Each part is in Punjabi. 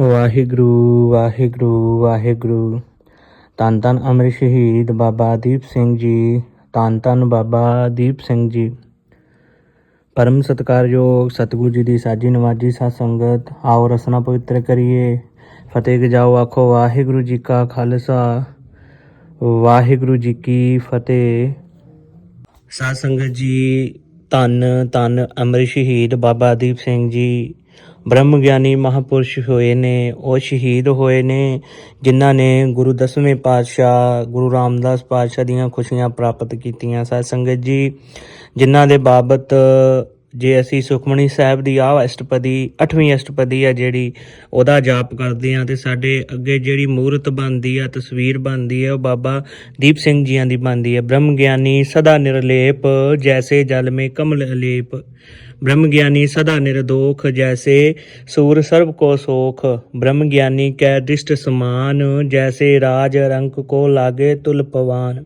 ਵਾਹਿਗੁਰੂ ਵਾਹਿਗੁਰੂ ਵਾਹਿਗੁਰੂ। ਧੰਨ ਧੰਨ ਅਮਰ ਸ਼ਹੀਦ ਬਾਬਾ ਦੀਪ ਸਿੰਘ ਜੀ। ਧੰਨ ਧੰਨ ਬਾਬਾ ਦੀਪ ਸਿੰਘ ਜੀ। ਪਰਮ ਸਤਿਕਾਰਯੋਗ ਸਤਿਗੁਰੂ ਜੀ ਦੀ ਸਾਜੀ ਨਵਾਜੀ ਸਾਧ ਸੰਗਤ ਆਓ ਰਸਨਾ ਪਵਿੱਤਰ ਕਰੀਏ। ਫਤਿਹ ਗਜਾਓ, ਆਖੋ ਵਾਹਿਗੁਰੂ ਜੀ ਕਾ ਖਾਲਸਾ। ਵਾਹਿਗੁਰੂ ਜੀ ਕੀ ਫਤਿਹ। ਸਾਧ ਸੰਗਤ ਜੀ, ਧੰਨ ਧੰਨ ਅਮਰ ਸ਼ਹੀਦ ਬਾਬਾ ਦੀਪ ਸਿੰਘ ਜੀ। ਬ੍ਰਹਮ ਗਿਆਨੀ ਮਹਾਪੁਰਸ਼ ਹੋਏ ਨੇ, ਉਹ ਸ਼ਹੀਦ ਹੋਏ ਨੇ, ਜਿਨ੍ਹਾਂ ਨੇ ਗੁਰੂ ਦਸਵੇਂ ਪਾਤਸ਼ਾਹ, ਗੁਰੂ ਰਾਮਦਾਸ ਪਾਤਸ਼ਾਹ ਦੀਆਂ ਖੁਸ਼ੀਆਂ ਪ੍ਰਾਪਤ ਕੀਤੀਆਂ। ਸਾਧ ਸੰਗਤ ਜੀ, ਜਿਨ੍ਹਾਂ ਦੇ ਬਾਬਤ ਜੇ ਅਸੀਂ ਸੁਖਮਣੀ ਸਾਹਿਬ ਦੀ ਆਹ ਅਸ਼ਟਪਦੀ 8ਵੀਂ ਅਸ਼ਟਪਦੀ ਆ ਜਿਹੜੀ ਉਹਦਾ ਜਾਪ ਕਰਦੇ ਆ ਤੇ ਸਾਡੇ ਅੱਗੇ ਜਿਹੜੀ ਮੂਰਤ ਬਣਦੀ ਆ, ਤਸਵੀਰ ਬਣਦੀ ਆ, ਉਹ ਬਾਬਾ ਦੀਪ ਸਿੰਘ ਜੀਆਂ ਦੀ ਬਣਦੀ ਹੈ ਬ੍ਰਹਮ ਗਿਆਨੀ ਸਦਾ ਨਿਰਲੇਪ, ਜੈਸੇ ਜਲ ਮੇ ਕਮਲ ਅਲੇਪ। ਬ੍ਰਹਮ ਗਿਆਨੀ ਸਦਾ ਨਿਰਦੋਖ, ਜੈਸੇ ਸੂਰ ਸਰਬ ਕੋ ਸੋਖ। ਬ੍ਰਹਮ ਗਿਆਨੀ ਕੈ ਦ੍ਰਿਸ਼ਟ ਸਮਾਨ, ਜੈਸੇ ਰਾਜ ਰੰਕ ਕੋ ਲਾਗੇ ਤੁਲ ਪਵਾਨ।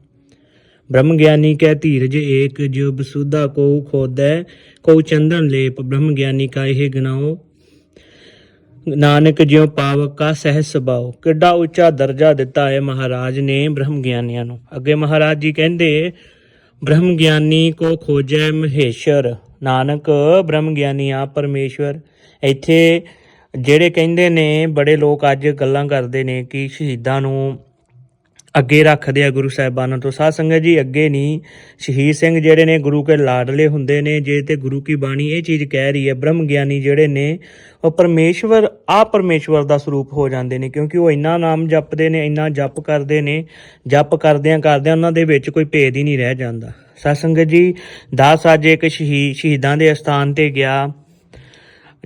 ਬ੍ਰਹਮ ਗਿਆਨੀ ਕੈ ਧੀਰਜ ਏਕ ਜੋ ਬਸੁਦਾ ਕੋ ਖੋਦੈ ਕੋ ਚੰਦਨ ਲੇਪ ਬ੍ਰਹਮ ਗਿਆਨੀ ਕਾ ਇਹ ਗਨਾਓ ਨਾਨਕ ਜਿਉ ਪਾਵਕ ਕਾ ਸਹਿ ਸੁਭਾਉ ਕਿੱਡਾ ਉੱਚਾ ਦਰਜਾ ਦਿੱਤਾ ਹੈ ਮਹਾਰਾਜ ਨੇ ਬ੍ਰਹਮ ਗਿਆਨੀਆਂ ਨੂੰ। ਅੱਗੇ ਮਹਾਰਾਜ ਜੀ ਕਹਿੰਦੇ ਬ੍ਰਹਮ ਗਿਆਨੀ ਕੋ ਖੋਜੈ ਮਹੇਸ਼ਰ, ਨਾਨਕ ਬ੍ਰਹਮ ਗਿਆਨੀ ਆ ਪਰਮੇਸ਼ਵਰ। ਇੱਥੇ ਜਿਹੜੇ ਕਹਿੰਦੇ ਨੇ, ਬੜੇ ਲੋਕ ਅੱਜ ਗੱਲਾਂ ਕਰਦੇ ਨੇ ਕਿ ਸ਼ਹੀਦਾਂ ਨੂੰ ਅੱਗੇ ਰੱਖਦੇ ਆ ਗੁਰੂ ਸਾਹਿਬਾਨਾਂ ਤੋਂ। ਸਾਧ ਸੰਗਤ ਜੀ, ਅੱਗੇ ਨਹੀਂ ਸ਼ਹੀਦ ਸਿੰਘ ਜਿਹੜੇ ਨੇ, ਗੁਰੂ ਕੇ ਲਾਡਲੇ ਹੁੰਦੇ ਨੇ। ਜੇ ਤੇ ਗੁਰੂ ਕੀ ਬਾਣੀ ਇਹ ਚੀਜ਼ ਕਹਿ ਰਹੀ ਹੈ, ਬ੍ਰਹਮ ਗਿਆਨੀ ਜਿਹੜੇ ਨੇ, ਉਹ ਪਰਮੇਸ਼ਵਰ ਆ ਪਰਮੇਸ਼ਵਰ ਦਾ ਸਰੂਪ ਹੋ ਜਾਂਦੇ ਨੇ, ਕਿਉਂਕਿ ਉਹ ਇੰਨਾ ਨਾਮ ਜਪਦੇ ਨੇ, ਇੰਨਾ ਜਪ ਕਰਦੇ ਨੇ, ਜਪ ਕਰਦਿਆਂ ਕਰਦਿਆਂ ਉਹਨਾਂ ਦੇ ਵਿੱਚ ਕੋਈ ਭੇਦ ਹੀ ਨਹੀਂ ਰਹਿ ਜਾਂਦਾ। ਸਾਧ ਸੰਗਤ ਜੀ, ਦਾਸ ਅੱਜ ਇੱਕ ਸ਼ਹੀਦ ਸ਼ਹੀਦਾਂ ਦੇ ਸਥਾਨ ਤੇ ਗਿਆ,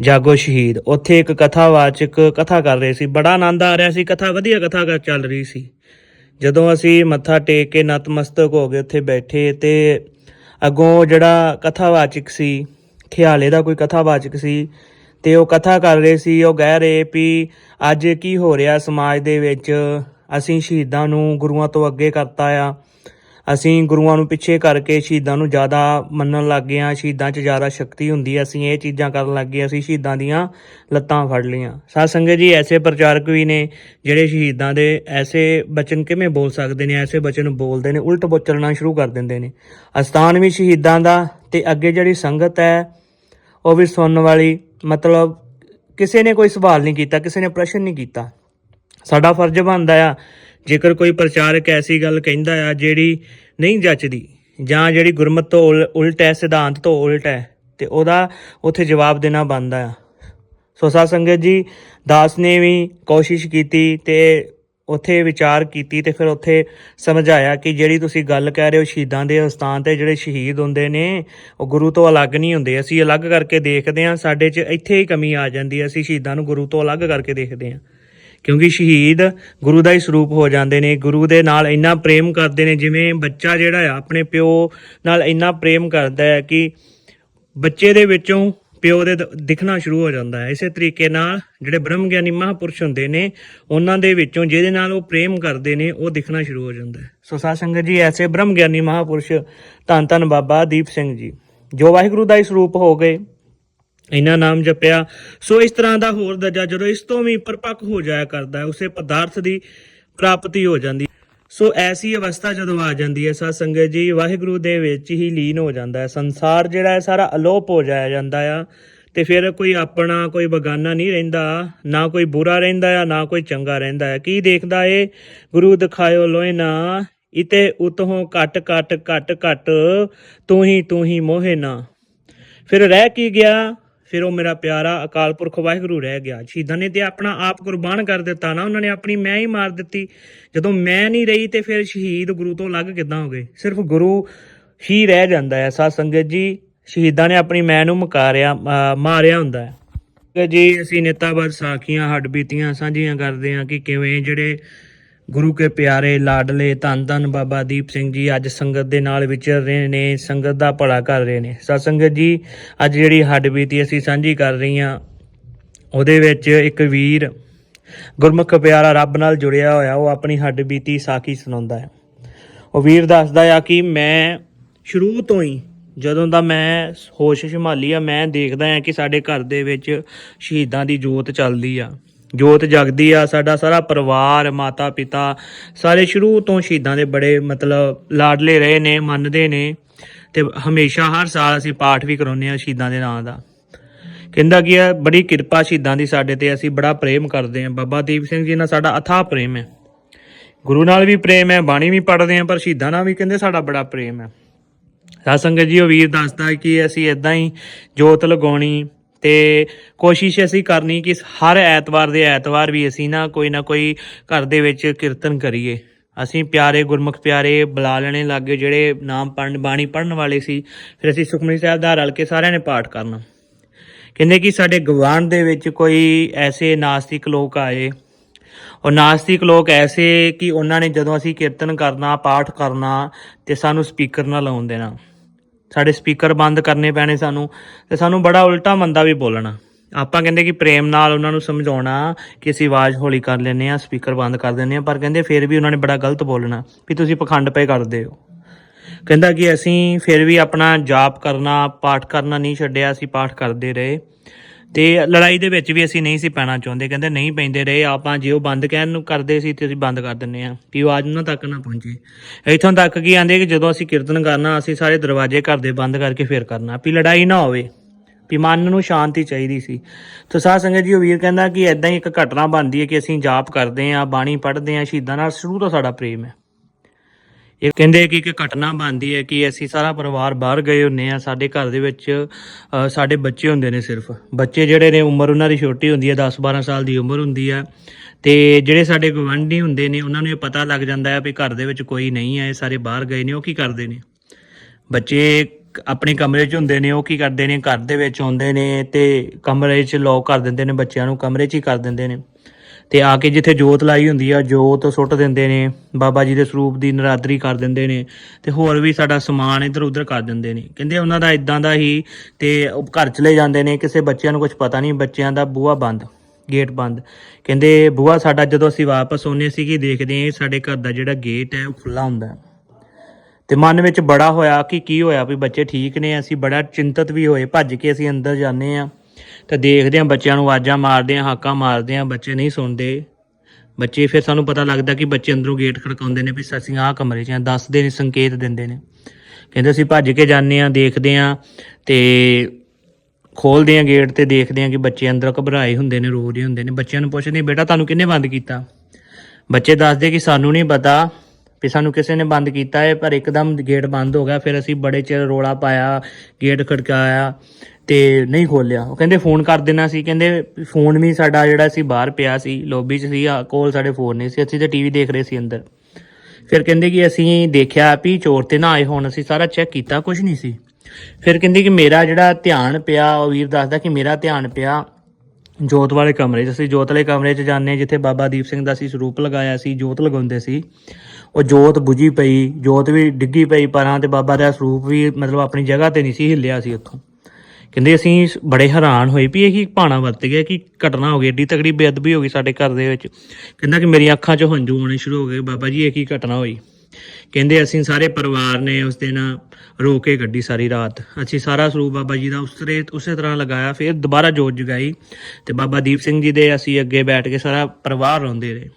ਜਾਗੋ ਸ਼ਹੀਦ। ਉੱਥੇ ਇੱਕ ਕਥਾਵਾਚਕ ਕਥਾ ਕਰ ਰਹੇ ਸੀ। ਬੜਾ ਆਨੰਦ ਆ ਰਿਹਾ ਸੀ। ਕਥਾ, ਵਧੀਆ ਕਥਾ ਚੱਲ ਰਹੀ ਸੀ। ਜਦੋਂ ਅਸੀਂ ਮੱਥਾ ਟੇਕ ਕੇ ਨਤਮਸਤਕ ਹੋ ਗਏ ਉੱਥੇ ਬੈਠੇ ਤੇ ਅੱਗੋਂ ਜਿਹੜਾ ਕਥਾਵਾਚਕ ਸੀ, ਖਿਆਲੇ ਦਾ ਕੋਈ ਕਥਾਵਾਚਕ ਸੀ ਤੇ ਉਹ ਕਥਾ ਕਰ ਰਹੇ ਸੀ, ਉਹ ਕਹਿ ਰਹੇ ਵੀ ਅੱਜ ਕੀ ਹੋ ਰਿਹਾ ਸਮਾਜ ਦੇ ਵਿੱਚ? ਅਸੀਂ ਸ਼ਹੀਦਾਂ ਨੂੰ ਗੁਰੂਆਂ ਤੋਂ ਅੱਗੇ ਕਰਤਾ ਆ। ਅਸੀਂ ਗੁਰੂਆਂ ਨੂੰ ਪਿੱਛੇ ਕਰਕੇ ਸ਼ਹੀਦਾਂ ਨੂੰ ਜ਼ਿਆਦਾ ਮੰਨਣ ਲੱਗ ਗਏ ਆ ਸ਼ਹੀਦਾਂ 'ਚ ਜ਼ਿਆਦਾ ਸ਼ਕਤੀ ਹੁੰਦੀ ਹੈ। ਅਸੀਂ ਇਹ ਚੀਜ਼ਾਂ ਕਰਨ ਲੱਗ ਗਏ ਅਸੀਂ ਸ਼ਹੀਦਾਂ ਦੀਆਂ ਲੱਤਾਂ ਫੜ ਲਈਆਂ। ਸਾਧ ਸੰਗਤ ਜੀ, ਐਸੇ ਪ੍ਰਚਾਰਕ ਵੀ ਨੇ ਜਿਹੜੇ ਸ਼ਹੀਦਾਂ ਦੇ ਐਸੇ ਬਚਨ ਕਿਵੇਂ ਬੋਲ ਸਕਦੇ ਨੇ? ਐਸੇ ਬਚਨ ਬੋਲਦੇ ਨੇ, ਉਲਟ ਬੋਲਣਾ ਸ਼ੁਰੂ ਕਰ ਦਿੰਦੇ ਨੇ। ਅਸਥਾਨ ਵੀ ਸ਼ਹੀਦਾਂ ਦਾ ਤੇ ਅੱਗੇ ਜਿਹੜੀ ਸੰਗਤ ਹੈ, ਉਹ ਵੀ ਸੁਣਨ ਵਾਲੀ, ਮਤਲਬ ਕਿਸੇ ਨੇ ਕੋਈ ਸਵਾਲ ਨਹੀਂ ਕੀਤਾ, ਕਿਸੇ ਨੇ ਪ੍ਰਸ਼ਨ ਨਹੀਂ ਕੀਤਾ। ਸਾਡਾ ਫਰਜ਼ ਬਣਦਾ ਆ ਜੇਕਰ ਕੋਈ ਪ੍ਰਚਾਰਕ ਐਸੀ ਗੱਲ ਕਹਿੰਦਾ ਆ ਜਿਹੜੀ ਨਹੀਂ ਜੱਚਦੀ, ਜਾਂ ਜਿਹੜੀ ਗੁਰਮਤ ਤੋਂ ਉਲ- ਉਲਟ ਹੈ, ਸਿਧਾਂਤ ਤੋਂ ਉਲਟ ਹੈ, ਤੇ ਉਹਦਾ ਉੱਥੇ ਜਵਾਬ ਦੇਣਾ ਬਣਦਾ ਆ। ਸੋ ਸਾਧ ਸੰਗਤ ਜੀ, ਦਾਸ ਨੇ ਵੀ ਕੋਸ਼ਿਸ਼ ਕੀਤੀ ਤੇ ਉੱਥੇ ਵਿਚਾਰ ਕੀਤੀ ਤੇ ਫਿਰ ਉੱਥੇ ਸਮਝਾਇਆ ਕਿ ਜਿਹੜੀ ਤੁਸੀਂ ਗੱਲ ਕਹਿ ਰਹੇ ਹੋ ਸ਼ਹੀਦਾਂ ਦੇ ਸਥਾਨ ਤੇ ਜਿਹੜੇ ਸ਼ਹੀਦ ਹੁੰਦੇ ਨੇ, ਉਹ ਗੁਰੂ ਤੋਂ ਅਲੱਗ ਨਹੀਂ ਹੁੰਦੇ। ਅਸੀਂ ਅਲੱਗ ਕਰਕੇ ਦੇਖਦੇ ਹਾਂ, ਸਾਡੇ 'ਚ ਇੱਥੇ ਹੀ ਕਮੀ ਆ ਜਾਂਦੀ ਹੈ, ਅਸੀਂ ਸ਼ਹੀਦਾਂ ਨੂੰ ਗੁਰੂ ਤੋਂ ਅਲੱਗ ਕਰਕੇ ਦੇਖਦੇ ਹਾਂ। ਕਿਉਂਕਿ ਸ਼ਹੀਦ ਗੁਰੂ ਦਾ ਹੀ ਸਰੂਪ ਹੋ ਜਾਂਦੇ ਨੇ, ਗੁਰੂ ਦੇ ਨਾਲ ਇੰਨਾ ਪ੍ਰੇਮ ਕਰਦੇ ਨੇ, ਜਿਵੇਂ ਬੱਚਾ ਜਿਹੜਾ ਆ, ਆਪਣੇ ਪਿਓ ਨਾਲ ਇੰਨਾ ਪ੍ਰੇਮ ਕਰਦਾ ਹੈ ਕਿ ਬੱਚੇ ਦੇ ਵਿੱਚੋਂ ਪਿਓ ਦੇ ਦ- ਦਿਖਣਾ ਸ਼ੁਰੂ ਹੋ ਜਾਂਦਾ ਹੈ। ਇਸੇ ਤਰੀਕੇ ਨਾਲ ਜਿਹੜੇ ਬ੍ਰਹਮ ਗਿਆਨੀ ਮਹਾਪੁਰਸ਼ ਹੁੰਦੇ ਨੇ, ਉਹਨਾਂ ਦੇ ਵਿੱਚੋਂ ਜਿਹਦੇ ਨਾਲ ਉਹ ਪ੍ਰੇਮ ਕਰਦੇ ਨੇ, ਉਹ ਦਿਖਣਾ ਸ਼ੁਰੂ ਹੋ ਜਾਂਦਾ ਹੈ। ਸੋ ਸਾਧ ਸੰਗਤ ਜੀ, ਐਸੇ ਬ੍ਰਹਮ ਗਿਆਨੀ ਮਹਾਪੁਰਸ਼ ਧੰਨ ਧੰਨ ਬਾਬਾ ਦੀਪ ਸਿੰਘ ਜੀ, ਜੋ ਵਾਹਿਗੁਰੂ ਦਾ ਹੀ ਸਰੂਪ ਹੋ ਗਏ ਇਹਨਾਂ ਨਾਮ ਜਪਿਆ, ਸੋ ਇਸ ਤਰ੍ਹਾਂ ਦਾ ਹੋਰ ਦਰਜਾ ਜਦੋਂ ਇਸ ਤੋਂ ਵੀ ਪਰਪੱਕ ਹੋ ਜਾਇਆ ਕਰਦਾ ਹੈ ਉਸੇ ਪਦਾਰਥ ਦੀ ਪ੍ਰਾਪਤੀ ਹੋ ਜਾਂਦੀ। ਸੋ ਐਸੀ ਅਵਸਥਾ ਜਦੋਂ ਆ ਜਾਂਦੀ ਹੈ ਸਾਧ ਸੰਗਤ ਜੀ, ਵਾਹਿਗੁਰੂ ਦੇ ਵਿੱਚ ਹੀ ਲੀਨ ਹੋ ਜਾਂਦਾ ਹੈ। ਸੰਸਾਰ ਜਿਹੜਾ ਹੈ, ਸਾਰਾ ਅਲੋਪ ਹੋ ਜਾਇਆ ਜਾਂਦਾ ਆ, ਤੇ ਫਿਰ ਕੋਈ ਆਪਣਾ ਕੋਈ ਬਗਾਨਾ ਨਹੀਂ ਰਹਿੰਦਾ, ਨਾ ਕੋਈ ਬੁਰਾ ਰਹਿੰਦਾ ਆ, ਨਾ ਕੋਈ ਚੰਗਾ ਰਹਿੰਦਾ ਹੈ ਕੀ ਦੇਖਦਾ ਏ? ਗੁਰੂ ਦਿਖਾਇਓ ਲੋਏ ਨਾ, ਇਤੇ ਉਤੋਂ ਘਟ ਘਟ ਘਟ ਘਟ, ਤੂੰ ਹੀ ਤੂੰ ਹੀ ਮੋਹੇ ਨਾ। ਫਿਰ ਰਹਿ ਕੀ ਗਿਆ? ਫਿਰ ਉਹ ਮੇਰਾ ਪਿਆਰਾ ਅਕਾਲ ਪੁਰਖ ਵਾਹਿਗੁਰੂ ਰਹਿ ਗਿਆ। ਸ਼ਹੀਦਾਂ ਨੇ ਤੇ ਆਪਣਾ ਆਪ ਕੁਰਬਾਨ ਕਰ ਦਿੱਤਾ ਨਾ, ਉਹਨਾਂ ਨੇ ਆਪਣੀ ਮੈਂ ਹੀ ਮਾਰ ਦਿੱਤੀ। ਜਦੋਂ ਮੈਂ ਨਹੀਂ ਰਹੀ ਤੇ ਫਿਰ ਸ਼ਹੀਦ ਗੁਰੂ ਤੋਂ ਅਲੱਗ ਕਿੱਦਾਂ ਹੋ ਗਏ? ਸਿਰਫ ਗੁਰੂ ਹੀ ਰਹਿ ਜਾਂਦਾ ਹੈ। ਸਾਧ ਸੰਗਤ ਜੀ, ਸ਼ਹੀਦਾਂ ਨੇ ਆਪਣੀ ਮੈਂ ਨੂੰ ਮੁਕਾਰਿਆ ਮਾਰਿਆ ਹੁੰਦਾ ਹੈ। ਜੀ, ਅਸੀਂ ਨੇਤਾਬਦ ਸਾਖੀਆਂ, ਹੱਡ ਬੀਤੀਆਂ, ਸਾਂਝੀਆਂ ਕਰਦੇ ਹਾਂ ਕਿ ਕਿਵੇਂ ਜਿਹੜੇ ਗੁਰੂ ਕੇ ਪਿਆਰੇ ਲਾਡਲੇ ਧੰਨ ਧੰਨ ਬਾਬਾ ਦੀਪ ਸਿੰਘ ਜੀ, ਅੱਜ ਸੰਗਤ ਦੇ ਨਾਲ ਵਿਚਰ ਰਹੇ ਨੇ, ਸੰਗਤ ਦਾ ਭਲਾ ਕਰ ਰਹੇ ਨੇ। ਸਤ ਸੰਗਤ ਜੀ, ਅੱਜ ਜਿਹੜੀ ਹੱਡ ਬੀਤੀ ਅਸੀਂ ਸਾਂਝੀ ਕਰ ਰਹੀ ਹਾਂ, ਉਹਦੇ ਵਿੱਚ ਇੱਕ ਵੀਰ ਗੁਰਮੁਖ ਪਿਆਰਾ ਰੱਬ ਨਾਲ ਜੁੜਿਆ ਹੋਇਆ, ਉਹ ਆਪਣੀ ਹੱਡ ਬੀਤੀ ਸਾਖੀ ਸੁਣਾਉਂਦਾ ਹੈ। ਉਹ ਵੀਰ ਦੱਸਦਾ ਆ ਕਿ ਮੈਂ ਸ਼ੁਰੂ ਤੋਂ ਹੀ, ਜਦੋਂ ਦਾ ਮੈਂ ਹੋਸ਼ ਸੰਭਾਲੀ ਆ, ਮੈਂ ਦੇਖਦਾ ਆ ਕਿ ਸਾਡੇ ਘਰ ਦੇ ਵਿੱਚ ਸ਼ਹੀਦਾਂ ਦੀ ਜੋਤ ਚੱਲਦੀ ਆ। ਜੋਤ ਜਗਦੀ ਆ, ਸਾਡਾ ਸਾਰਾ ਪਰਿਵਾਰ ਮਾਤਾ ਪਿਤਾ ਸਾਰੇ ਸ਼ੁਰੂ ਤੋਂ ਸ਼ਹੀਦਾਂ ਦੇ ਬੜੇ ਮਤਲਬ ਲਾਡਲੇ ਰਹੇ ਨੇ, ਮੰਨਦੇ ਨੇ ਤੇ ਹਮੇਸ਼ਾ ਹਰ ਸਾਲ ਅਸੀਂ ਪਾਠ ਵੀ ਕਰਾਉਂਦੇ ਆ ਸ਼ਹੀਦਾਂ ਦੇ ਨਾਂ ਦਾ। ਕਹਿੰਦਾ ਕੀ ਹੈ ਬੜੀ ਕਿਰਪਾ ਸ਼ਹੀਦਾਂ ਦੀ ਸਾਡੇ ਤੇ, ਅਸੀਂ ਬੜਾ ਪ੍ਰੇਮ ਕਰਦੇ ਹਾਂ। ਬਾਬਾ ਦੀਪ ਸਿੰਘ ਜੀ ਨਾਲ ਸਾਡਾ ਅਥਾਹ ਪ੍ਰੇਮ ਹੈ। ਗੁਰੂ ਨਾਲ ਵੀ ਪ੍ਰੇਮ ਹੈ, ਬਾਣੀ ਵੀ ਪੜ੍ਹਦੇ ਹਾਂ, ਪਰ ਸ਼ਹੀਦਾਂ ਨਾਲ ਵੀ ਕਹਿੰਦੇ ਸਾਡਾ ਬੜਾ ਪ੍ਰੇਮ ਹੈ। ਸਾਧ ਸੰਗਤ ਜੀ, ਉਹ ਵੀਰ ਦੱਸਦਾ ਕਿ ਅਸੀਂ ਇਦਾਂ ਹੀ ਜੋਤ ਲਗਾਉਣੀ ਤੇ ਕੋਸ਼ਿਸ਼ ਅਸੀਂ ਕਰਨੀ ਕਿ ਹਰ ਐਤਵਾਰ ਦੇ ਐਤਵਾਰ ਵੀ ਅਸੀਂ ਨਾ ਕੋਈ ਨਾ ਕੋਈ ਘਰ ਦੇ ਵਿੱਚ ਕੀਰਤਨ ਕਰੀਏ। ਅਸੀਂ ਪਿਆਰੇ ਗੁਰਮੁਖ ਪਿਆਰੇ ਬੁਲਾ ਲੈਣੇ ਲੱਗੇ ਜਿਹੜੇ ਨਾਮ ਪੜਨ ਬਾਣੀ ਪੜਨ ਵਾਲੇ ਸੀ। ਫਿਰ ਅਸੀਂ ਸੁਖਮਨੀ ਸਾਹਿਬ ਦਾ ਰਲ ਕੇ ਸਾਰਿਆਂ ਨੇ ਪਾਠ ਕਰਨਾ। ਕਹਿੰਦੇ ਕਿ ਸਾਡੇ ਗਵਾਂਢ ਦੇ ਵਿੱਚ ਕੋਈ ਐਸੇ ਨਾਸਤਿਕ ਲੋਕ ਆਏ। ਉਹ ਨਾਸਤਿਕ ਲੋਕ ਐਸੇ ਕਿ ਉਹਨਾਂ ਨੇ ਜਦੋਂ ਅਸੀਂ ਕੀਰਤਨ ਕਰਨਾ, ਪਾਠ ਕਰਨਾ ਤੇ ਸਾਨੂੰ ਸਪੀਕਰ ਨਾਲ ਲਾਉਣ ਦੇਣਾ। ਸਾਡੇ ਸਪੀਕਰ ਬੰਦ ਕਰਨੇ ਪੈਣੇ ਸਾਨੂੰ ਤੇ ਸਾਨੂੰ ਬੜਾ ਉਲਟਾ ਮੰਦਾ ਵੀ ਬੋਲਣਾ। ਆਪਾਂ ਕਹਿੰਦੇ ਕਿ ਪ੍ਰੇਮ ਨਾਲ ਉਹਨਾਂ ਨੂੰ ਸਮਝਾਉਣਾ ਕਿ ਅਸੀਂ ਆਵਾਜ਼ ਹੌਲੀ ਕਰ ਲੈਨੇ ਆ ਸਪੀਕਰ ਬੰਦ ਕਰ ਦਿੰਦੇ ਆ ਪਰ ਕਹਿੰਦੇ ਫਿਰ ਵੀ ਉਹਨਾਂ ਨੇ ਬੜਾ ਗਲਤ ਬੋਲਣਾ ਵੀ ਤੁਸੀਂ ਪਖੰਡ ਪਏ ਕਰਦੇ ਹੋ। ਕਹਿੰਦਾ ਕਿ ਅਸੀਂ ਫਿਰ ਵੀ ਆਪਣਾ ਜਾਪ ਕਰਨਾ, ਪਾਠ ਕਰਨਾ ਨਹੀਂ ਛੱਡਿਆ, ਅਸੀਂ ਪਾਠ ਕਰਦੇ ਰਹੇ। ਤੇ ਲੜਾਈ ਦੇ ਵਿੱਚ ਵੀ ਅਸੀਂ ਨਹੀਂ ਸੀ ਪੈਣਾ ਚਾਹੁੰਦੇ। ਕਹਿੰਦੇ ਨਹੀਂ ਪੈਂਦੇ ਰਹੇ, ਆਪਾਂ ਜੇ ਉਹ ਬੰਦ ਕਹਿਣ ਨੂੰ ਕਰਦੇ ਸੀ ਤੇ ਅਸੀਂ ਬੰਦ ਕਰ ਦਿੰਨੇ ਆ ਵੀ ਆਵਾਜ਼ ਉਹਨਾਂ ਤੱਕ ਨਾ ਪਹੁੰਚੇ। ਇੱਥੋਂ ਤੱਕ ਕੀ ਆਂਦੇ ਕਿ ਜਦੋਂ ਅਸੀਂ ਕੀਰਤਨ ਕਰਨਾ, ਅਸੀਂ ਸਾਰੇ ਦਰਵਾਜ਼ੇ ਘਰ ਦੇ ਬੰਦ ਕਰਕੇ ਫੇਰ ਕਰਨਾ, ਵੀ ਲੜਾਈ ਨਾ ਹੋਵੇ, ਵੀ ਮਨ ਨੂੰ ਸ਼ਾਂਤੀ ਚਾਹੀਦੀ ਸੀ। ਤੋ ਸਾਧ ਸੰਗਤ ਜੀ, ਉਹ ਵੀਰ ਕਹਿੰਦਾ ਕਿ ਐਦਾਂ ਹੀ ਇੱਕ ਘਟਨਾ ਬਣਦੀ ਹੈ ਕਿ ਅਸੀਂ ਜਾਪ ਕਰਦੇ ਆਂ ਬਾਣੀ ਪੜ੍ਹਦੇ ਆਂ ਸ਼ਹੀਦਾਂ ਨਾਲ, ਸ਼ੁਰੂ ਤੋਂ ਸਾਡਾ ਪ੍ਰੇਮ ਹੈ। ਇਹ ਕਹਿੰਦੇ ਕਿ ਇੱਕ ਘਟਨਾ ਬਣਦੀ ਹੈ ਕਿ ਅਸੀਂ ਸਾਰਾ ਪਰਿਵਾਰ ਬਾਹਰ ਗਏ ਹੁੰਨੇ ਆ ਸਾਡੇ ਘਰ ਦੇ ਵਿੱਚ ਸਾਡੇ ਬੱਚੇ ਹੁੰਦੇ ਨੇ ਸਿਰਫ। ਬੱਚੇ ਜਿਹੜੇ ਨੇ ਉਮਰ ਉਹਨਾਂ ਦੀ ਛੋਟੀ ਹੁੰਦੀ ਹੈ 10 12 ਸਾਲ ਦੀ ਉਮਰ ਹੁੰਦੀ ਹੈ। ਤੇ ਜਿਹੜੇ ਸਾਡੇ ਗਵਾਂਢੀ ਹੁੰਦੇ ਨੇ, ਉਹਨਾਂ ਨੂੰ ਇਹ ਪਤਾ ਲੱਗ ਜਾਂਦਾ ਹੈ ਵੀ ਘਰ ਦੇ ਵਿੱਚ ਕੋਈ ਨਹੀਂ ਹੈ, ਇਹ ਸਾਰੇ ਬਾਹਰ ਗਏ ਨੇ, ਉਹ ਕੀ ਕਰਦੇ ਨੇ? ਬੱਚੇ ਆਪਣੇ ਕਮਰੇ 'ਚ ਹੁੰਦੇ ਨੇ, ਉਹ ਕੀ ਕਰਦੇ ਨੇ? ਘਰ ਦੇ ਵਿੱਚ ਆਉਂਦੇ ਨੇ ਤੇ ਕਮਰੇ 'ਚ ਲੌਕ ਕਰ ਦਿੰਦੇ ਨੇ, ਬੱਚਿਆਂ ਨੂੰ ਕਮਰੇ 'ਚ ਹੀ ਕਰ ਦਿੰਦੇ ਨੇ। ਤੇ ਆ ਕੇ ਜਿੱਥੇ ਜੋਤ ਲਾਈ ਹੁੰਦੀ ਆ, ਜੋਤ ਸੁੱਟ ਦਿੰਦੇ ਨੇ, ਬਾਬਾ ਜੀ ਦੇ ਸਰੂਪ ਦੀ ਨਰਾਦਰੀ ਕਰ ਦਿੰਦੇ ਨੇ, ਤੇ ਹੋਰ ਵੀ ਸਾਡਾ ਸਮਾਨ ਇੱਧਰ ਉੱਧਰ ਕਰ ਦਿੰਦੇ ਨੇ। ਕਹਿੰਦੇ ਉਹਨਾਂ ਦਾ ਇਦਾਂ ਦਾ ਹੀ ਤੇ ਉਹ ਘਰ ਚਲੇ ਜਾਂਦੇ ਨੇ, ਕਿਸੇ ਬੱਚਿਆਂ ਨੂੰ ਕੁਝ ਪਤਾ ਨਹੀਂ, ਬੱਚਿਆਂ ਦਾ ਬੂਹਾ ਬੰਦ, ਗੇਟ ਬੰਦ। ਕਹਿੰਦੇ ਬੂਹਾ ਸਾਡਾ ਜਦੋਂ ਅਸੀਂ ਵਾਪਸ ਆਉਂਦੇ ਸੀ ਕਿ ਦੇਖਦੇ ਹਾਂ ਸਾਡੇ ਘਰ ਦਾ ਜਿਹੜਾ ਗੇਟ ਹੈ, ਉਹ ਖੁੱਲਾ ਹੁੰਦਾ ਹੈ। ਤੇ ਮਨ ਵਿੱਚ ਬੜਾ ਹੋਇਆ ਕਿ ਕੀ ਹੋਇਆ ਵੀ ਬੱਚੇ ਠੀਕ ਨੇ, ਅਸੀਂ ਬੜਾ ਚਿੰਤਤ ਵੀ ਹੋਏ, ਭੱਜ ਕੇ ਅਸੀਂ ਅੰਦਰ ਜਾਂਦੇ ਆ ਤੇ ਦੇਖਦੇ ਆ ਬੱਚਿਆਂ ਨੂੰ ਆਵਾਜ਼ਾਂ ਮਾਰਦੇ ਆ ਹਾਕਾਂ ਮਾਰਦੇ ਆ ਬੱਚੇ ਨਹੀਂ ਸੁਣਦੇ। ਬੱਚੇ ਫਿਰ ਸਾਨੂੰ ਪਤਾ ਲੱਗਦਾ ਕਿ ਬੱਚੇ ਅੰਦਰੋਂ ਗੇਟ ਖੜਕਾਉਂਦੇ ਨੇ ਵੀ ਅਸੀਂ ਆਹ ਕਮਰੇ 'ਚ ਆ, ਦੱਸਦੇ ਨੇ, ਸੰਕੇਤ ਦਿੰਦੇ ਨੇ। ਕਹਿੰਦੇ ਅਸੀਂ ਭੱਜ ਕੇ ਜਾਂਦੇ ਆ ਦੇਖਦੇ ਆ ਤੇ ਖੋਲਦੇ ਆ ਗੇਟ ਤੇ ਦੇਖਦੇ ਆ ਕਿ ਬੱਚੇ ਅੰਦਰ ਘਬਰਾਏ ਹੁੰਦੇ ਨੇ, ਰੋ ਰਹੇ ਹੁੰਦੇ ਨੇ। ਬੱਚਿਆਂ ਨੂੰ ਪੁੱਛਦੇ ਬੇਟਾ ਤੁਹਾਨੂੰ ਕਿੰਨੇ ਬੰਦ ਕੀਤਾ? ਬੱਚੇ ਦੱਸਦੇ ਕਿ ਸਾਨੂੰ ਨਹੀਂ ਪਤਾ ਵੀ ਸਾਨੂੰ ਕਿਸੇ ਨੇ ਬੰਦ ਕੀਤਾ ਹੈ, ਪਰ ਇੱਕਦਮ ਗੇਟ ਬੰਦ ਹੋ ਗਿਆ। ਫਿਰ ਅਸੀਂ ਬੜੇ ਚਿਰ ਰੋਲਾ ਪਾਇਆ, ਗੇਟ ਖੜਕਾਇਆ। ਤੇ ਨਹੀਂ ਖੋਲਿਆ। ਉਹ ਕਹਿੰਦੇ ਫੋਨ ਕਰ ਦੇਣਾ ਸੀ। ਕਹਿੰਦੇ ਫੋਨ ਵੀ ਸਾਡਾ ਜਿਹੜਾ ਸੀ ਬਾਹਰ ਪਿਆ ਸੀ ਲੌਬੀ 'ਚ ਸੀ ਕੋਲ ਸਾਡੇ ਫੋਨ ਨਹੀਂ ਸੀ। ਅਸੀਂ ਤੇ ਟੀਵੀ ਦੇਖ ਰਹੇ ਸੀ ਅੰਦਰ। ਫਿਰ ਕਹਿੰਦੇ ਕਿ ਅਸੀਂ ਦੇਖਿਆ ਵੀ ਚੋਰ ਤੇ ਨਾ ਆਏ ਹੋਣ। ਅਸੀਂ ਸਾਰਾ ਚੈੱਕ ਕੀਤਾ ਕੁਝ ਨਹੀਂ ਸੀ। ਫਿਰ ਕਹਿੰਦੇ ਕਿ ਮੇਰਾ ਜਿਹੜਾ ਧਿਆਨ ਪਿਆ, ਉਹ ਵੀਰ ਦੱਸਦਾ ਕਿ ਮੇਰਾ ਧਿਆਨ ਪਿਆ ਜੋਤ ਵਾਲੇ ਕਮਰੇ 'ਚ। ਅਸੀਂ ਜੋਤ ਵਾਲੇ ਕਮਰੇ 'ਚ ਜਾਂਦੇ ਹਾਂ, ਜਿੱਥੇ ਬਾਬਾ ਦੀਪ ਸਿੰਘ ਦਾ ਅਸੀਂ ਸਰੂਪ ਲਗਾਇਆ ਸੀ, ਜੋਤ ਲਗਾਉਂਦੇ ਸੀ। ਉਹ ਜੋਤ ਬੁਝੀ ਪਈ, ਜੋਤ ਵੀ ਡਿੱਗੀ ਪਈ ਪਰਾਂ ਤੇ ਬਾਬਾ ਦਾ ਸਰੂਪ ਵੀ ਮਤਲਬ ਆਪਣੀ ਜਗ੍ਹਾ ਤੇ ਨਹੀਂ ਸੀ ਹਿੱਲਿਆ ਸੀ ਉੱਥੋਂ। ਕਹਿੰਦੇ ਅਸੀਂ ਬੜੇ ਹੈਰਾਨ ਹੋਏ ਵੀ ਇਹ ਕੀ ਭਾਣਾ ਵਰਤ ਗਿਆ ਕਿ ਘਟਨਾ ਹੋ ਗਈ, ਏਡੀ ਤਕੜੀ ਬੇਅਦਬੀ ਹੋ ਗਈ ਸਾਡੇ ਘਰ ਦੇ ਵਿੱਚ। ਕਹਿੰਦਾ ਕਿ ਮੇਰੀਆਂ ਅੱਖਾਂ 'ਚੋਂ ਹੰਝੂ ਆਉਣੇ ਸ਼ੁਰੂ ਹੋ ਗਏ, ਬਾਬਾ ਜੀ ਇਹ ਕੀ ਘਟਨਾ ਹੋਈ? ਕਹਿੰਦੇ ਅਸੀਂ ਸਾਰੇ ਪਰਿਵਾਰ ਨੇ ਉਸ ਦਿਨ ਰੋ ਕੇ ਗੱਡੀ ਸਾਰੀ ਰਾਤ। ਅਸੀਂ ਸਾਰਾ ਸਰੂਪ ਬਾਬਾ ਜੀ ਦਾ ਉਸਰੇ, ਉਸੇ ਤਰ੍ਹਾਂ ਲਗਾਇਆ, ਫਿਰ ਦੁਬਾਰਾ ਜੋਤ ਜਗਾਈ ਤੇ ਬਾਬਾ ਦੀਪ ਸਿੰਘ ਜੀ ਦੇ ਅਸੀਂ ਅੱਗੇ ਬੈਠ ਕੇ ਸਾਰਾ ਪਰਿਵਾਰ ਰੋਂਦੇ ਰਹੇ।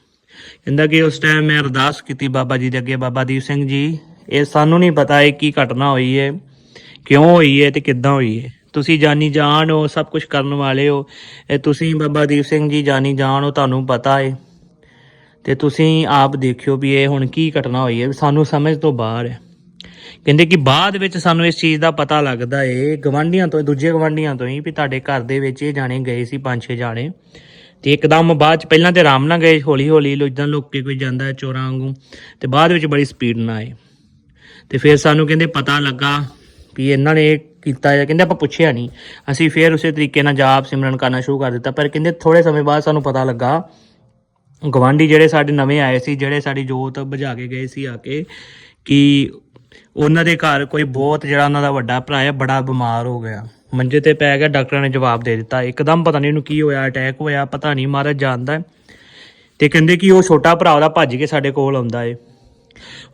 ਕਹਿੰਦਾ ਕਿ ਉਸ ਟਾਈਮ ਮੈਂ ਅਰਦਾਸ ਕੀਤੀ ਬਾਬਾ ਜੀ ਦੇ ਅੱਗੇ, ਬਾਬਾ ਦੀਪ ਸਿੰਘ ਜੀ, ਇਹ ਸਾਨੂੰ ਨਹੀਂ ਪਤਾ ਇਹ ਕੀ ਘਟਨਾ ਹੋਈ ਹੈ ਕਿਉਂ ਹੋਈ ਹੈ ਤੇ ਕਿੱਦਾਂ ਹੋਈ ਹੈ ਤੁਸੀਂ ਜਾਨੀ ਜਾਣ ਹੋ, ਸਭ ਕੁਝ ਕਰਨ ਵਾਲੇ ਹੋ। ਇਹ ਤੁਸੀਂ ਬਾਬਾ ਦੀਪ ਸਿੰਘ ਜੀ ਜਾਨੀ ਜਾਣ ਹੋ, ਤੁਹਾਨੂੰ ਪਤਾ ਹੈ ਤੇ ਤੁਸੀਂ ਆਪ ਦੇਖਿਓ ਵੀ ਇਹ ਹੁਣ ਕੀ ਘਟਨਾ ਹੋਈ ਹੈ, ਸਾਨੂੰ ਸਮਝ ਤੋਂ ਬਾਹਰ ਹੈ। ਕਹਿੰਦੇ ਕਿ ਬਾਅਦ ਵਿੱਚ ਸਾਨੂੰ ਇਸ ਚੀਜ਼ ਦਾ ਪਤਾ ਲੱਗਦਾ ਏ, ਗਵਾਂਢੀਆਂ ਤੋਂ, ਦੂਜੇ ਗਵਾਂਢੀਆਂ ਤੋਂ ਹੀ ਵੀ ਤੁਹਾਡੇ ਘਰ ਦੇ ਵਿੱਚ ਇਹ ਜਾਣੇ ਗਏ ਸੀ, ਪੰਜ ਛੇ ਜਾਣੇ। ਤੇ ਇੱਕਦਮ ਬਾਅਦ ਚ ਪਹਿਲਾਂ ਤੇ ਆਰਾਮ ਨਾਲ ਗਏ ਹੌਲੀ ਹੌਲੀ ਲੋ, ਇਦਾਂ ਕੋਈ ਜਾਂਦਾ ਹੈ ਚੋਰਾਂ ਵਾਂਗੂ। ਤੇ ਬਾਅਦ ਵਿੱਚ ਬੜੀ ਸਪੀਡ ਨਾਲ ਆਏ। ਤੇ ਫਿਰ ਸਾਨੂੰ ਕਹਿੰਦੇ ਪਤਾ ਲੱਗਾ ਵੀ ਇਹਨਾਂ ਨੇ ਕੀਤਾ ਜਾਂ ਕਹਿੰਦੇ ਆਪਾਂ ਪੁੱਛਿਆ ਨਹੀਂ। ਅਸੀਂ ਫਿਰ ਉਸੇ ਤਰੀਕੇ ਨਾਲ ਜਾਪ ਸਿਮਰਨ ਕਰਨਾ ਸ਼ੁਰੂ ਕਰ ਦਿੱਤਾ, ਪਰ ਕਹਿੰਦੇ ਥੋੜੇ ਸਮੇਂ ਬਾਅਦ ਸਾਨੂੰ ਪਤਾ ਲੱਗਾ ਗਵਾਂਢੀ ਜਿਹੜੇ ਸਾਡੇ ਨਵੇਂ ਆਏ ਸੀ, ਜਿਹੜੇ ਸਾਡੀ ਜੋਤ ਬੁਝਾ ਕੇ ਗਏ ਸੀ ਆ ਕੇ, ਕਿ ਉਹਨਾਂ ਦੇ ਘਰ ਕੋਈ ਬਹੁਤ ਜਿਹੜਾ ਉਹਨਾਂ ਦਾ ਵੱਡਾ ਭਰਾ ਹੈ ਬੜਾ ਬਿਮਾਰ ਹੋ ਗਿਆ। ਮੰਜੇ ਤੇ ਪੈ ਗਿਆ, ਡਾਕਟਰਾਂ ਨੇ ਜਵਾਬ ਦੇ ਦਿੱਤਾ। ਇੱਕਦਮ ਪਤਾ ਨਹੀਂ ਉਹਨੂੰ ਕੀ ਹੋਇਆ, ਅਟੈਕ ਹੋਇਆ, ਪਤਾ ਨਹੀਂ, ਮਹਾਰਾਜ ਜਾਣਦਾ ਹੈ। ਤੇ ਕਹਿੰਦੇ ਕਿ ਉਹ ਛੋਟਾ ਭਰਾ ਉਹਦਾ ਭੱਜ ਕੇ ਸਾਡੇ ਕੋਲ ਆਉਂਦਾ ਏ।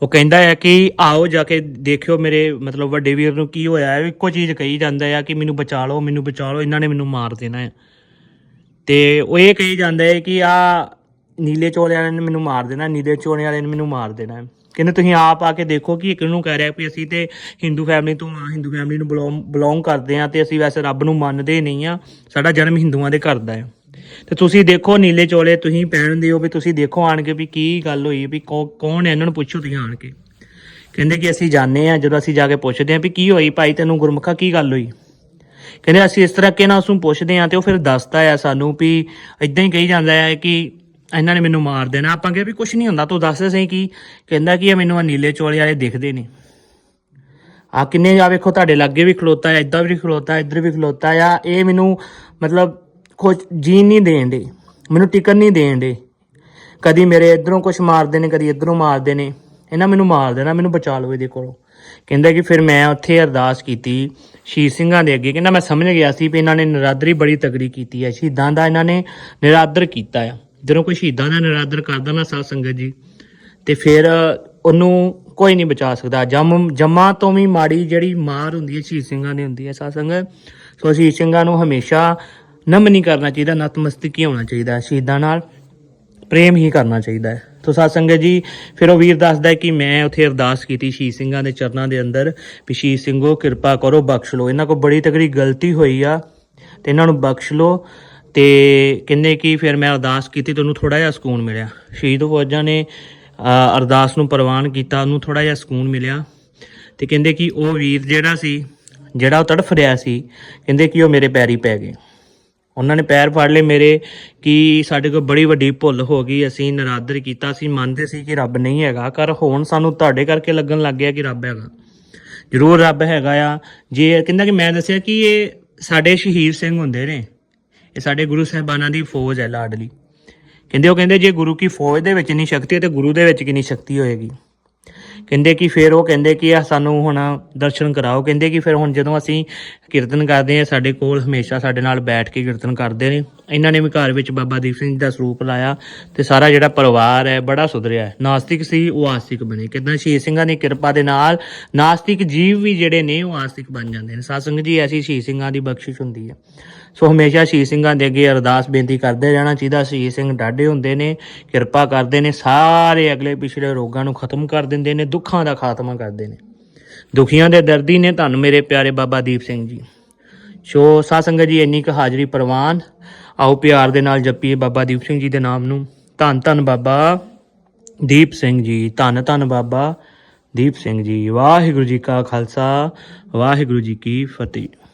ਉਹ ਕਹਿੰਦਾ ਹੈ ਕਿ ਆਓ ਜਾ ਕੇ ਦੇਖਿਓ ਮੇਰੇ ਮਤਲਬ ਵੱਡੇ ਵੀਰ ਨੂੰ ਕੀ ਹੋਇਆ ਹੈ, ਇੱਕੋ ਚੀਜ਼ ਕਹੀ ਜਾਂਦਾ ਹੈ ਕਿ ਮੈਨੂੰ ਬਚਾ ਲਓ, ਮੈਨੂੰ ਬਚਾ ਲਓ, ਇਹਨਾਂ ਨੇ ਮੈਨੂੰ ਮਾਰ ਦੇਣਾ ਹੈ। ਤੇ ਉਹ ਇਹ ਕਹੀ ਜਾਂਦਾ ਹੈ ਕਿ ਆ ਨੀਲੇ ਚੋਲੇ ਵਾਲਿਆਂ ਨੇ ਮੈਨੂੰ ਮਾਰ ਦੇਣਾ, ਨੀਲੇ ਚੋਲੇ ਵਾਲਿਆਂ ਨੇ ਮੈਨੂੰ ਮਾਰ ਦੇਣਾ ਕਹਿੰਦੇ ਤੁਸੀਂ ਆਪ ਆ ਕੇ ਦੇਖੋ ਕਿ ਇੱਕ ਨੂੰ ਕਹਿ ਰਿਹਾ ਵੀ ਅਸੀਂ ਤੇ ਹਿੰਦੂ ਫੈਮਿਲੀ ਤੋਂ ਆ, ਹਿੰਦੂ ਫੈਮਿਲੀ ਨੂੰ ਬਿਲੋਂਗ ਕਰਦੇ ਆ ਤੇ ਅਸੀਂ ਵੈਸੇ ਰੱਬ ਨੂੰ ਮੰਨਦੇ ਨਹੀਂ ਆ ਸਾਡਾ ਜਨਮ ਹਿੰਦੂਆਂ ਦੇ ਘਰ ਦਾ ਹੈ। ਤੇ ਤੁਸੀਂ ਦੇਖੋ ਨੀਲੇ ਚੋਲੇ ਤੁਸੀਂ ਪਹਿਨਦੇ ਦਿਓ ਵੀ ਤੁਸੀਂ ਦੇਖੋ ਆਣ ਕੇ ਵੀ ਕੀ ਗੱਲ ਹੋਈ, ਵੀ ਕੌ- ਕੌਣ ਹੈ? ਇਹਨਾਂ ਨੂੰ ਪੁੱਛੋ ਤੁਸੀਂ ਆਣ ਕੇ। ਕਹਿੰਦੇ ਕਿ ਅਸੀਂ ਜਾਣਦੇ ਆ, ਜਦੋਂ ਅਸੀਂ ਜਾ ਕੇ ਪੁੱਛਦੇ ਆ ਵੀ ਕੀ ਹੋਈ? ਭਾਈ ਤੈਨੂੰ ਗੁਰਮੁਖਾ ਕੀ ਗੱਲ ਹੋਈ? ਕਹਿੰਦੇ ਅਸੀਂ ਇਸ ਤਰ੍ਹਾਂ ਕਿ ਨਾ ਉਸਨੂੰ ਪੁੱਛਦੇ ਆ ਤੇ ਉਹ ਫਿਰ ਦੱਸਦਾ ਆ ਸਾਨੂੰ ਵੀ ਇਦਾਂ ਹੀ ਕਹੀ ਜਾਂਦਾ ਹੈ ਕਿ ਇਹਨਾਂ ਨੇ ਮੈਨੂੰ ਮਾਰ ਦੇਣਾ। ਆਪਾਂ ਕਿਹਾ ਵੀ ਕੁਝ ਨਹੀਂ ਹੁੰਦਾ, ਤੂੰ ਦੱਸ ਸਹੀ ਕੀ? ਕਹਿੰਦਾ ਕਿ ਇਹ ਮੈਨੂੰ ਆ ਨੀਲੇ ਚੋਲੇ ਵਾਲੇ ਦਿਖਦੇ ਨੇ। ਆ ਕਿੰਨੇ ਆ ਵੇਖੋ ਤੁਹਾਡੇ ਲਾਗੇ ਵੀ ਖਲੋਤਾ ਹੈ ਇੱਦਾਂ ਵੀ ਖਲੋਤਾ ਹੈ ਇੱਧਰ ਵੀ ਖਲੋਤਾ ਆ। ਇਹ ਮੈਨੂੰ ਮਤਲਬ ਕੁਝ ਜੀਣ ਨਹੀਂ ਦੇਣ ਦੇ, ਮੈਨੂੰ ਟਿਕਣ ਨਹੀਂ ਦੇਣ ਦੇ। ਕਦੀ ਮੇਰੇ ਇਧਰੋਂ ਕੁਝ ਮਾਰਦੇ ਨੇ, ਕਦੀ ਇਧਰੋਂ ਮਾਰਦੇ ਨੇ। ਇਹਨਾਂ ਮੈਨੂੰ ਮਾਰ ਦੇਣਾ, ਮੈਨੂੰ ਬਚਾ ਲਓ ਇਹਦੇ ਕੋਲੋਂ। ਕਹਿੰਦਾ ਕਿ ਫਿਰ ਮੈਂ ਉੱਥੇ ਅਰਦਾਸ ਕੀਤੀ ਸ਼ਹੀਦ ਸਿੰਘਾਂ ਦੇ ਅੱਗੇ। ਕਹਿੰਦਾ ਮੈਂ ਸਮਝ ਗਿਆ ਸੀ ਵੀ ਇਹਨਾਂ ਨੇ ਨਰਾਦਰੀ ਬੜੀ ਤਗੜੀ ਕੀਤੀ ਹੈ। ਸ਼ਹੀਦਾਂ ਦਾ ਇਹਨਾਂ ਨੇ ਨਿਰਾਦਰ ਕੀਤਾ ਆ ਜਦੋਂ ਕੋਈ ਸ਼ਹੀਦਾਂ ਦਾ ਨਿਰਾਦਰ ਕਰਦਾ ਨਾ ਸਾਧ ਸੰਗਤ ਜੀ, ਤੇ ਫਿਰ ਉਹਨੂੰ ਕੋਈ ਨਹੀਂ ਬਚਾ ਸਕਦਾ। ਜੰਮ, ਜਮਾ ਤੋਂ ਵੀ ਮਾੜੀ ਜਿਹੜੀ ਮਾਰ ਹੁੰਦੀ ਹੈ, ਸ਼ਹੀਦ ਸਿੰਘਾਂ ਦੀ ਹੁੰਦੀ ਹੈ ਸਾਧ ਸੰਗਤ, ਸੋ ਸ਼ਹੀਦ ਸਿੰਘਾਂ ਨੂੰ ਹਮੇਸ਼ਾ ਨਮ ਨਹੀਂ ਕਰਨਾ ਚਾਹੀਦਾ ਨਤਮਸਤਕ ਹੀ ਹੋਣਾ ਚਾਹੀਦਾ, ਸ਼ਹੀਦਾਂ ਨਾਲ ਪ੍ਰੇਮ ਹੀ ਕਰਨਾ ਚਾਹੀਦਾ ਹੈ। ਤੋ ਸਾਧ ਸੰਗਤ ਜੀ, ਫਿਰ ਉਹ ਵੀਰ ਦੱਸਦਾ ਹੈ ਕਿ ਮੈਂ ਉੱਥੇ ਅਰਦਾਸ ਕੀਤੀ ਸ਼ਹੀਦ ਸਿੰਘਾਂ ਦੇ ਚਰਨਾਂ ਦੇ ਅੰਦਰ ਵੀ ਸ਼ਹੀਦ ਸਿੰਘੋ, ਕਿਰਪਾ ਕਰੋ, ਬਖਸ਼ ਲਓ। ਇਹਨਾਂ ਕੋਲ ਬੜੀ ਤਕੜੀ ਗਲਤੀ ਹੋਈ ਆ, ਤੇ ਇਹਨਾਂ ਨੂੰ ਬਖਸ਼ ਲਓ। ਤੇ ਕਹਿੰਦੇ ਕਿ ਫਿਰ ਮੈਂ ਅਰਦਾਸ ਕੀਤੀ ਤੇ ਉਹਨੂੰ ਥੋੜਾ ਜਿਹਾ ਸਕੂਨ ਮਿਲਿਆ। ਸ਼ਹੀਦ ਫੌਜਾਂ ਨੇ ਅਰਦਾਸ ਨੂੰ ਪ੍ਰਵਾਨ ਕੀਤਾ, ਉਹਨੂੰ ਥੋੜਾ ਜਿਹਾ ਸਕੂਨ ਮਿਲਿਆ। ਤੇ ਕਹਿੰਦੇ ਕਿ ਉਹ ਵੀਰ ਜਿਹੜਾ ਸੀ, ਜਿਹੜਾ ਉਹ ਤੜਫ ਰਿਹਾ ਸੀ, ਕਹਿੰਦੇ ਕਿ ਉਹ ਮੇਰੇ ਪੈਰੀ ਪੈ ਗਏ। ਉਹਨਾਂ ਨੇ ਪੈਰ ਫੜ ਲਏ ਮੇਰੇ ਕਿ ਸਾਡੇ ਕੋਲ ਬੜੀ ਵੱਡੀ ਭੁੱਲ ਹੋ ਗਈ, ਅਸੀਂ ਨਰਾਦਰ ਕੀਤਾ ਸੀ ਮੰਨਦੇ ਸੀ ਕਿ ਰੱਬ ਨਹੀਂ ਹੈਗਾ ਕਰ ਹੁਣ ਸਾਨੂੰ ਤੁਹਾਡੇ ਕਰਕੇ ਲੱਗਣ ਲੱਗ ਗਿਆ ਕਿ ਰੱਬ ਹੈਗਾ। ਜ਼ਰੂਰ ਰੱਬ ਹੈਗਾ ਆ। ਜੇ ਕਹਿੰਦਾ ਕਿ ਮੈਂ ਦੱਸਿਆ ਕਿ ਇਹ ਸਾਡੇ ਸ਼ਹੀਦ ਸਿੰਘ ਹੁੰਦੇ ਨੇ, ਇਹ ਸਾਡੇ ਗੁਰੂ ਸਾਹਿਬਾਨਾਂ ਦੀ ਫੌਜ ਹੈ ਲਾਡਲੀ। ਕਹਿੰਦੇ ਉਹ ਕਹਿੰਦੇ ਜੇ ਗੁਰੂ ਕੀ ਫੌਜ ਦੇ ਵਿੱਚ ਨਹੀਂ ਸ਼ਕਤੀ ਹੈ, ਤੇ ਗੁਰੂ ਦੇ ਵਿੱਚ ਕਿੰਨੀ ਸ਼ਕਤੀ ਹੋਏਗੀ? ਕਹਿੰਦੇ ਕਿ ਫਿਰ ਉਹ ਕਹਿੰਦੇ ਕਿ ਆ ਸਾਨੂੰ ਹੁਣ ਦਰਸ਼ਨ ਕਰਾਓ। ਕਹਿੰਦੇ ਕਿ ਫਿਰ ਹੁਣ ਜਦੋਂ ਅਸੀਂ ਕੀਰਤਨ ਕਰਦੇ ਆ ਸਾਡੇ ਕੋਲ ਹਮੇਸ਼ਾ ਸਾਡੇ ਨਾਲ ਬੈਠ ਕੇ ਕੀਰਤਨ ਕਰਦੇ ਨੇ। ਇਹਨਾਂ ਨੇ ਵੀ ਘਰ ਵਿੱਚ ਬਾਬਾ ਦੀਪ ਸਿੰਘ ਜੀ ਦਾ ਸਰੂਪ ਲਾਇਆ ਤੇ ਸਾਰਾ ਜਿਹੜਾ ਪਰਿਵਾਰ ਹੈ ਬੜਾ ਸੁਧਰਿਆ ਹੈ। ਨਾਸਤਿਕ ਸੀ, ਉਹ ਆਸਤਿਕ ਬਣੇ। ਕਿਦਾਂ ਸ਼ਹੀਦ ਸਿੰਘਾਂ ਦੀ ਕਿਰਪਾ ਦੇ ਨਾਲ ਨਾਸਤਿਕ ਜੀਵ ਵੀ ਜਿਹੜੇ ਨੇ, ਉਹ ਆਸਤਿਕ ਬਣ ਜਾਂਦੇ ਨੇ। ਸਾਧ ਸੰਗਤ ਜੀ, ਐਸੀ ਸ਼ਹੀਦ ਸਿੰਘਾਂ ਦੀ ਬਖਸ਼ਿਸ਼ ਹੁੰਦੀ ਹੈ। ਸੋ ਹਮੇਸ਼ਾ ਸ਼ਹੀਦ ਸਿੰਘਾਂ ਦੇ ਅੱਗੇ ਅਰਦਾਸ ਬੇਨਤੀ ਕਰਦੇ ਰਹਿਣਾ ਚਾਹੀਦਾ। ਸ਼ਹੀਦ ਸਿੰਘ ਡਾਢੇ ਹੁੰਦੇ ਨੇ, ਕਿਰਪਾ ਕਰਦੇ ਨੇ, ਸਾਰੇ ਅਗਲੇ ਪਿਛਲੇ ਰੋਗਾਂ ਨੂੰ ਖਤਮ ਕਰ ਦਿੰਦੇ ਨੇ, ਦੁੱਖਾਂ ਦਾ ਖਾਤਮਾ ਕਰਦੇ ਨੇ। ਦੁਖੀਆਂ ਦੇ ਦਰਦੀ ਨੇ ਤੁਹਾਨੂੰ ਮੇਰੇ ਪਿਆਰੇ ਬਾਬਾ ਦੀਪ ਸਿੰਘ ਜੀ। ਸੋ ਸਾਧ ਸੰਗਤ ਜੀ, ਇੰਨੀ ਕੁ ਹਾਜ਼ਰੀ ਪ੍ਰਵਾਨ। ਆਓ ਪਿਆਰ ਦੇ ਨਾਲ ਜਪੀਏ ਬਾਬਾ ਦੀਪ ਸਿੰਘ ਜੀ ਦੇ ਨਾਮ ਨੂੰ। ਧੰਨ ਧੰਨ ਬਾਬਾ ਦੀਪ ਸਿੰਘ ਜੀ, ਧੰਨ ਧੰਨ ਬਾਬਾ ਦੀਪ ਸਿੰਘ ਜੀ। ਵਾਹਿਗੁਰੂ ਜੀ ਕਾ ਖਾਲਸਾ, ਵਾਹਿਗੁਰੂ ਜੀ ਕੀ ਫਤਿਹ।